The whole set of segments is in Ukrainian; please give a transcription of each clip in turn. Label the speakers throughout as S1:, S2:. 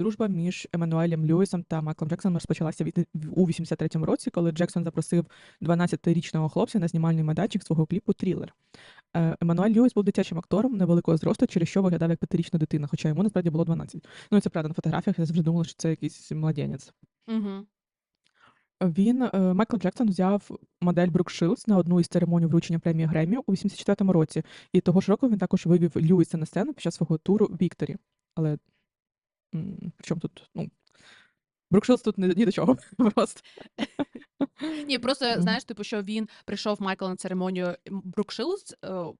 S1: Дружба між Еммануелем Льюісом та Майклом Джексоном розпочалася від- у 83-му році, коли Джексон запросив 12-річного хлопця на знімальний майданчик свого кліпу Трілер. Е, Еммануель Льюіс був дитячим актором невеликого зросту, через що виглядав як п'ятирічна дитина, хоча йому насправді було 12. Ну, і це правда на фотографіях. Я завжди думала, що це якийсь младенець.
S2: Угу.
S1: Він е, Майкл Джексон взяв модель Брук Шилдс на одну із церемоній вручення премії Греммі у 84-му році, і того ж року він також вивів Льюіса на сцену під час свого туру Вікторі. Але м, при чому тут? Ну, Брукшилс тут ні, ні до чого. Просто.
S2: Ні, просто знаєш, типу, що він прийшов Майкл на церемонію Брук Шилдс, у- у-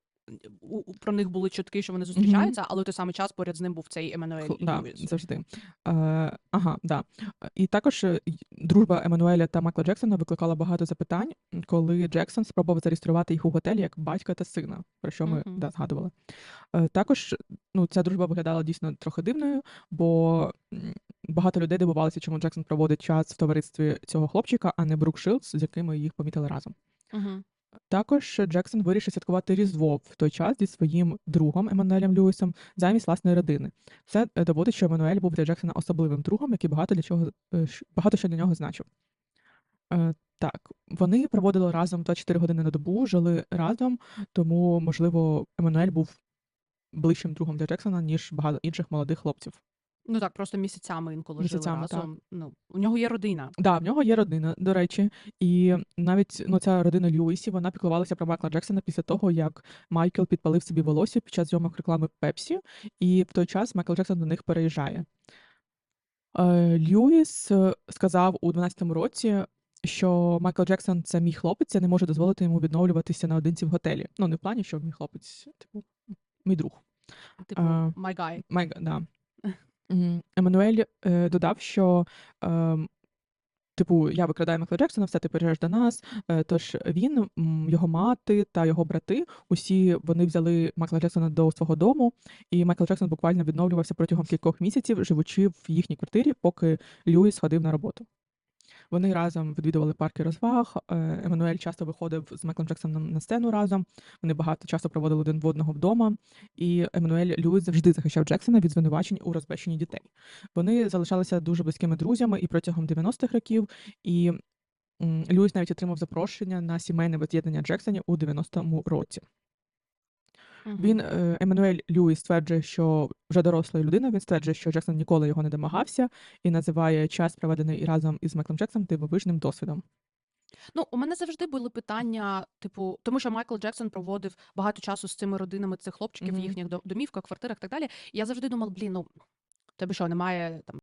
S2: Про них були чутки, що вони зустрічаються, але в той самий час поряд з ним був цей Еммануель
S1: да, завжди. Е, ага, да. І також е, дружба Еммануеля та Майкла Джексона викликала багато запитань, коли Джексон спробував зареєструвати їх у готелі як батька та сина, про що ми
S2: Мгм.
S1: да, згадували. Е, також ну, ця дружба виглядала дійсно трохи дивною, бо багато людей дивувалися, чому Джексон проводить час в товаристві цього хлопчика, а не Брук Шилдс, з якими їх помітили разом.
S2: Угу.
S1: Також Джексон вирішив святкувати Різдво в той час зі своїм другом Еммануелем Льюісом замість власної родини. Це е, доводить, що Еммануель був для Джексона особливим другом, який багато для чого е, багато що для нього значив. Е, Так, вони проводили разом 24 години на добу, жили разом, тому, можливо, Еммануель був ближчим другом для Джексона, ніж багато інших молодих хлопців.
S2: Ну так, просто місяцями інколи
S1: Місяцями,
S2: жили разом. Ну, у нього є родина.
S1: Да, в нього є родина, до речі, і навіть ну, ця родина Льюісів, вона піклувалася про Майкла Джексона після того, як Майкл підпалив собі волосся під час зйомок реклами Пепсі, і в той час Майкл Джексон до них переїжджає. Е, Льюіс е, сказав у 12-му році, що Майкл Джексон це мій хлопець, я не можу дозволити йому відновлюватися наодинці в готелі. Ну, не в плані, що мій хлопець, типу, мій друг.
S2: Типу,
S1: А,
S2: my guy.
S1: Майк, да. Мгм. Еммануель е, додав, що ем, типу, я викрадаю Майкла Джексона, все ти переїжджаєш до нас. Е, тож він, м, його мати та його брати, усі вони взяли Майкла Джексона до свого дому, і Майкл Джексон буквально відновлювався протягом кількох місяців, живучи в їхній квартирі, поки Льюіс ходив на роботу. Вони разом відвідували парки розваг. е, Еммануель часто виходив з Майклом Джексоном на сцену разом. Вони багато часу проводили один в одного вдома. І Еммануель Льюіс завжди захищав Джексона від звинувачень у розбещенні дітей. Вони залишалися дуже близькими друзями і протягом 90-х років. І Льюіс навіть отримав запрошення на сімейне воз'єднання Джексонів у 90-му році. Він е, Еммануель Льюіс стверджує, що вже доросла людина. Він стверджує, що Джексон ніколи його не домагався і називає час, проведений разом із Майклом Джексоном, дивовижним досвідом.
S2: Ну, у мене завжди були питання, типу, тому що Майкл Джексон проводив багато часу з цими родинами цих хлопчиків в
S1: Мгм.
S2: їхніх домівках, квартирах і так далі. І я завжди думала, блін, ну. Тебе що, немає там